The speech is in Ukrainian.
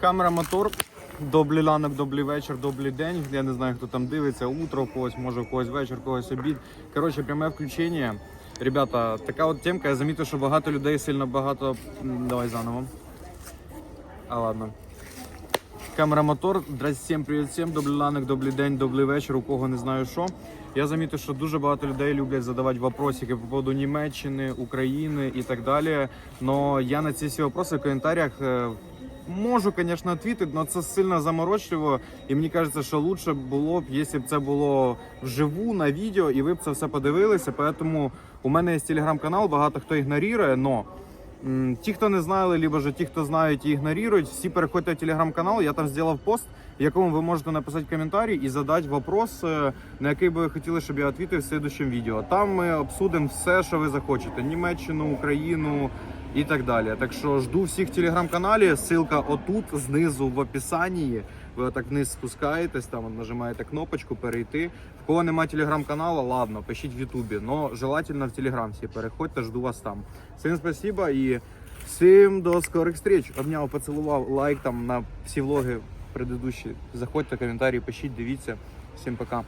Камера, мотор. Добрий ранок, добрий вечір, добрий день. Я не знаю, хто там дивиться. Утро у когось, може у когось вечір, когось обід. Коротше, пряме включення. Ребята, така от темка. Я замітив, що багато людей сильно багато. Давай заново. А ладно. Камера мотор. Здрасте, всім привіт всім. Добрий ранок, добрий день, добрий вечір. У кого не знаю що. Я замітив, що дуже багато людей люблять задавати вопросики по поводу Німеччини, України і так далі. Но я на ці всі вопроси в коментарях е, можу, звісно, відповідати, але це сильно заморочливо. І мені кажеться, що лучше було б, якщо б це було вживу на відео, і ви б це все подивилися. Тому у мене є телеграм-канал, багато хто ігнорує, но Ті, хто не знали, либо ж ті, хто знають і ігнорують, всі переходьте в телеграм-канал. Я там зробив пост, в якому ви можете написати коментарі і задати вопрос, на який би ви хотіли, щоб я відповів в слідчому відео. Там ми обсудимо все, що ви захочете: Німеччину, Україну і так далі. Так що жду всіх в телеграм-каналі. Ссылка отут, знизу в описанні. Ви отак вниз спускаєтесь, там нажимаєте кнопочку перейти. В кого немає телеграм-каналу, ладно, пишіть в Ютубі. Но желательно в телеграм всі переходьте, жду вас там. Всім спасибо і всім до скорих встреч. Обняв, поцілував, лайк там на всі влоги предыдущі. Заходьте, коментарі, пишіть, дивіться. Всім пока.